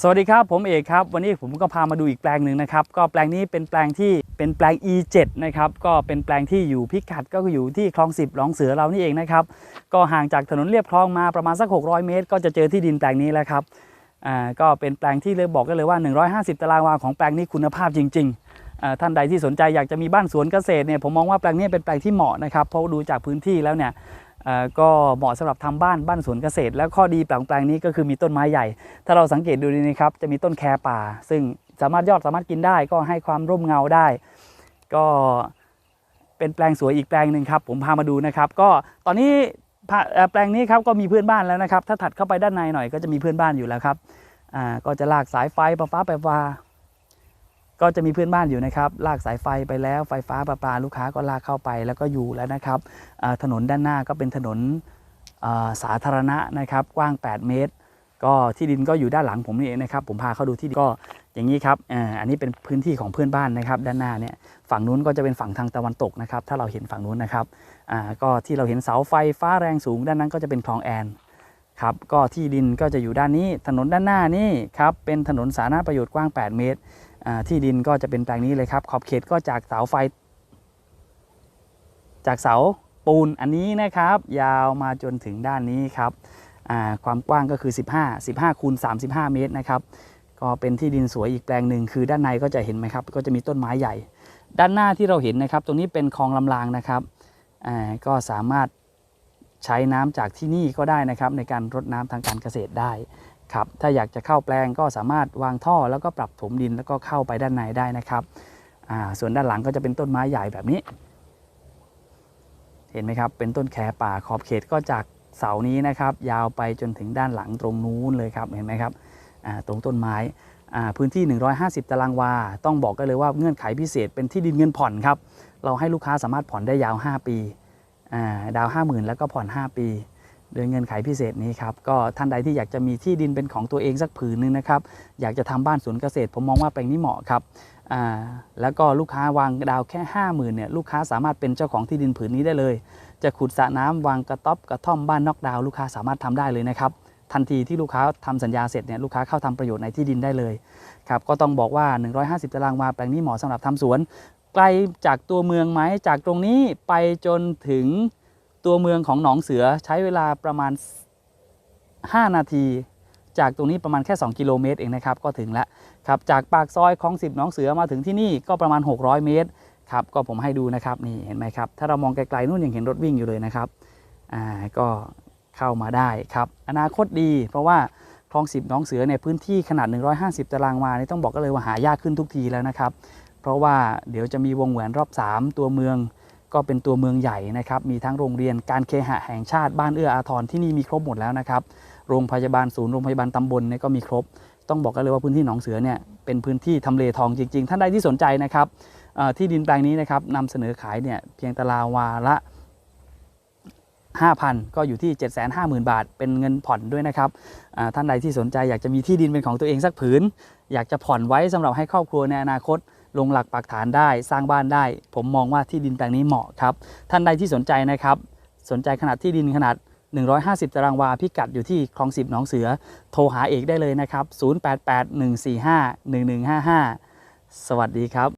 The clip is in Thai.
สวัสดีครับ ผมเอกครับ วันนี้ผมก็พามาดูอีกแปลงหนึ่งนะครับ ก็แปลงนี้เป็นแปลงที่เป็นแปลง E7 นะครับ ก็เป็นแปลงที่อยู่พิกัดก็อยู่ที่คลอง10หลองเสือเรานี่เองนะครับ ก็ห่างจากถนนเรียบคลองมาประมาณสัก 600 เมตร ก็จะเจอที่ดินแปลงนี้แล้วครับ อ่า ก็เป็นแปลงที่เลยบอกกันเลยว่า 150 ตารางวาของแปลงนี้คุณภาพจริงๆอ่าท่านใดที่สนใจอยากจะมีบ้านสวนเกษตรเนี่ย ผมมองว่าแปลงนี้เป็นแปลงที่เหมาะนะครับ เพราะดูจากพื้นที่แล้วเนี่ย ก็เหมาะสำหรับทำบ้านบ้านสวนเกษตร แล้วข้อดีแปลงแปลงนี้ก็คือมีต้นไม้ใหญ่ ถ้าเราสังเกตดูดีนะครับจะมีต้นแคป่า ซึ่งสามารถยอดสามารถกินได้ ก็ให้ความร่มเงาได้ ก็เป็นแปลงสวยอีกแปลงหนึ่งครับผมพามาดูนะครับ ก็ตอนนี้แปลงนี้ครับก็มีเพื่อนบ้านแล้วนะครับ ถ้าถัดเข้าไปด้านในหน่อยก็จะมีเพื่อนบ้านอยู่แล้วครับก็จะลากสายไฟประฟ้าประปา ก็จะมีเพื่อนบ้านอยู่นะครับ ลากสายไฟไปแล้วไฟฟ้าประปาลูกค้าก็ลากเข้าไปแล้วก็อยู่แล้วนะครับถนนด้านหน้าก็เป็นถนนสาธารณะนะครับ กว้าง 8 เมตร ก็ที่ดินก็อยู่ด้านหลังผมนี่เองนะครับ ผมพาเข้าดูที่ดินก็อย่างนี้ครับอันนี้เป็นพื้นที่ของเพื่อนบ้านนะครับ ด้านหน้าเนี่ยฝั่งนู้นก็จะเป็นฝั่งทางตะวันตกนะครับ ถ้าเราเห็นฝั่งนู้นนะครับก็ที่เราเห็นเสาไฟฟ้าแรงสูงด้านนั้นก็จะเป็นคลองแอนครับก็ที่ดินก็จะอยู่ด้านนี้ถนนด้านหน้านี่ครับเป็นถนนสาธารณประโยชน์กว้าง 8 เมตร ที่ดินก็จะเป็นแปลงนี้เลยครับ ขอบเขตก็จากเสาไฟ จากเสาปูนอันนี้นะครับ ยาวมาจนถึงด้านนี้ครับความกว้างก็คือ 15 15คูณ35 เมตรนะครับ ก็เป็นที่ดินสวยอีกแปลงหนึ่งคือด้านในก็จะเห็นไหมครับ ก็จะมีต้นไม้ใหญ่ ด้านหน้าที่เราเห็นนะครับ ตรงนี้เป็นคลองลำรางนะครับก็สามารถใช้น้ำจากที่นี่ก็ได้นะครับ ในการรดน้ำทางการเกษตรได้ ครับถ้าอยากจะเข้าแปลงก็สามารถวางท่อแล้วก็ปรับถมดินแล้วก็เข้าไปด้านในได้นะครับส่วนด้านหลังก็จะเป็นต้นไม้ใหญ่แบบนี้ เห็นไหมครับ เป็นต้นแคป่าขอบเขตก็จากเสานี้นะครับ ยาวไปจนถึงด้านหลังตรงนู้นเลยครับเห็นไหมครับตรงต้นไม้พื้นที่ 150 ตารางวา ต้องบอกกันเลยว่าเงื่อนไขพิเศษเป็นที่ดินเงินผ่อนครับ เราให้ลูกค้าสามารถผ่อนได้ยาว 5 ปี ดาว 50,000 แล้วก็ผ่อน 5 ปี โดยเงื่อนไขพิเศษนี้ครับก็ท่านใดที่อยากจะมีที่ดินเป็นของตัวเองสักผืนหนึงนะครับอยากจะทำบ้านสวนเกษตร ผมมองว่าแปลงนี้เหมาะครับแล้วก็ลูกค้าวางดาวแค่ 50,000เนี่ยลูกค้าสามารถเป็นเจ้าของที่ดินผืนนี้ได้เลย จะขุดสระน้ำวางกระต๊อบกระท่อมบ้านนอกดาวลูกค้าสามารถทำได้เลยนะครับทันทีที่ลูกค้าทำสัญญาเสร็จเนี่ยลูกค้าเข้าทำประโยชน์ในที่ดินได้เลยครับก็ต้องบอกว่า 150 ตารางวาแปลงนี้เหมาะสำหรับทำสวน ไกลจากตัวเมืองไหมจากตรงนี้ไปจนถึง ตัวเมืองของหนองเสือใช้เวลาประมาณ 5 นาที จากตรงนี้ประมาณแค่ 2 กิโลเมตรเองนะครับก็ถึงแล้วครับจากปากซอยคลองสิบหนองเสือมาถึงที่นี่ก็ประมาณ 600 เมตรครับก็ผมให้ดูนะครับนี่เห็นไหมครับถ้าเรามองไกลๆนู่นยังเห็นรถวิ่งอยู่เลยนะครับอ่าก็เข้ามาได้ครับอนาคตดี เพราะว่าคลองสิบหนองเสือเนี่ยพื้นที่ขนาด 150 ตารางวานี่ต้องบอกกันเลยว่าหายากขึ้นทุกทีแล้วนะครับ เพราะว่าเดี๋ยวจะมีวงแหวนรอบ 3 ตัวเมือง ก็เป็นตัวเมืองใหญ่นะครับ มีทั้งโรงเรียนการเคหะแห่งชาติบ้านเอื้ออาทรที่นี่มีครบหมดแล้วนะครับ โรงพยาบาลศูนย์โรงพยาบาลตำบลเนี่ยก็มีครบ ต้องบอกกันเลยว่าพื้นที่หนองเสือเนี่ยเป็นพื้นที่ทำเลทองจริง ๆ ท่านใดที่สนใจนะครับที่ดินแปลงนี้นะครับนำเสนอขายเนี่ยเพียงตารางวาละ5,000 ก็อยู่ที่ 750,000 บาท เป็นเงินผ่อนด้วยนะครับท่านใดที่สนใจอยากจะมีที่ดินเป็นของตัวเองสักผืน อยากจะผ่อนไว้สำหรับให้ครอบครัวในอนาคต ลงหลักปักฐานได้สร้างบ้านได้ ผมมองว่าที่ดินแปลงนี้เหมาะครับ ท่านใดที่สนใจนะครับ สนใจขนาดที่ดินขนาด 150 ตารางวาพิกัดอยู่ที่คลองสิบหนองเสือ โทรหาเอกได้เลยนะครับ 0881451155 สวัสดีครับ